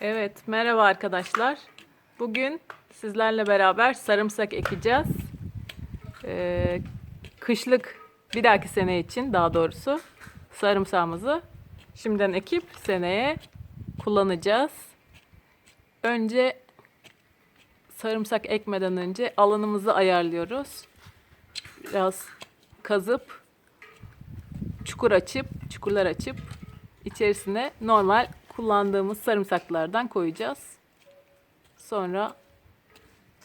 Evet, merhaba arkadaşlar. Bugün sizlerle beraber sarımsak ekeceğiz. Ee, kışlık bir dahaki sene için daha doğrusu sarımsağımızı şimdiden ekip seneye kullanacağız. Önce sarımsak ekmeden önce alanımızı ayarlıyoruz. Biraz kazıp çukur açıp, çukurlar açıp içerisine normal kullandığımız sarımsaklardan koyacağız. Sonra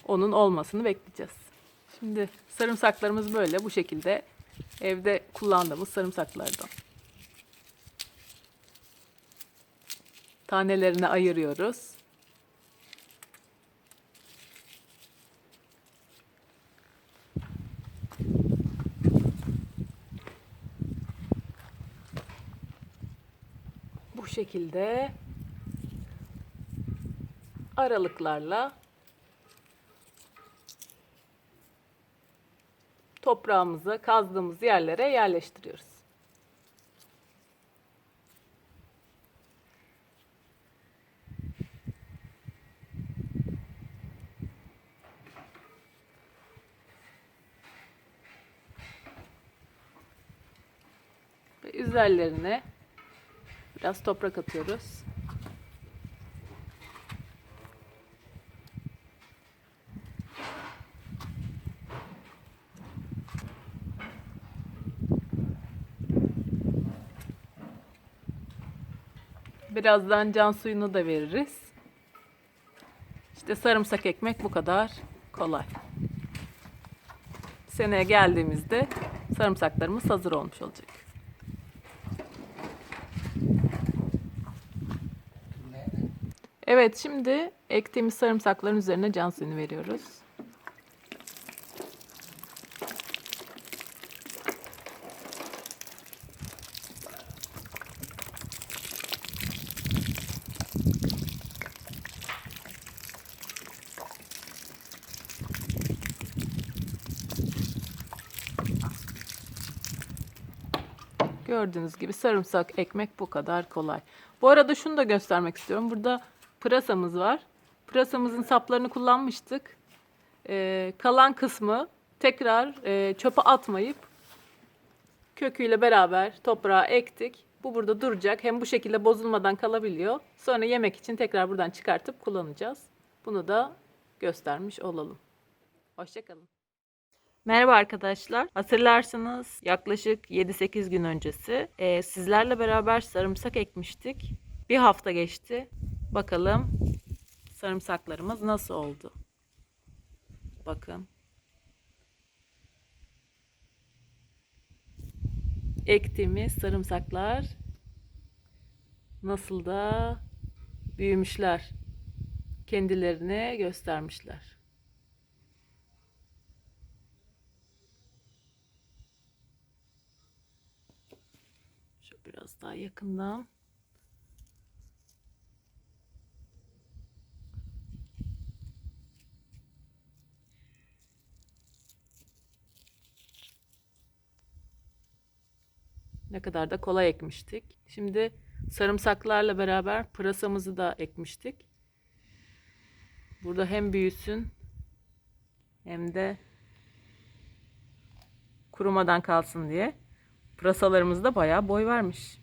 onun olmasını bekleyeceğiz. Şimdi sarımsaklarımız böyle bu şekilde evde kullandığımız sarımsaklardan. Tanelerini ayırıyoruz. bu şekilde aralıklarla toprağımızı kazdığımız yerlere yerleştiriyoruz. Ve üzerlerine Biraz toprak atıyoruz. Birazdan can suyunu da veririz. İşte sarımsak ekmek bu kadar kolay. Seneye geldiğimizde sarımsaklarımız hazır olmuş olacak. Evet şimdi ektiğimiz sarımsakların üzerine can suyunu veriyoruz. Gördüğünüz gibi sarımsak ekmek bu kadar kolay. Bu arada şunu da göstermek istiyorum. Burada pırasamız var. Pırasamızın saplarını kullanmıştık. Ee, kalan kısmı tekrar e, çöpe atmayıp köküyle beraber toprağa ektik. Bu burada duracak. Hem bu şekilde bozulmadan kalabiliyor. Sonra yemek için tekrar buradan çıkartıp kullanacağız. Bunu da göstermiş olalım. Hoşçakalın. Merhaba arkadaşlar. Hatırlarsınız yaklaşık 7-8 gün öncesi e, sizlerle beraber sarımsak ekmiştik. Bir hafta geçti. Bakalım sarımsaklarımız nasıl oldu? Bakın. Ektiğimiz sarımsaklar nasıl da büyümüşler. Kendilerini göstermişler. Şu biraz daha yakından. Ne kadar da kolay ekmiştik. Şimdi sarımsaklarla beraber pırasamızı da ekmiştik. Burada hem büyüsün hem de kurumadan kalsın diye. Pırasalarımız da bayağı boy vermiş.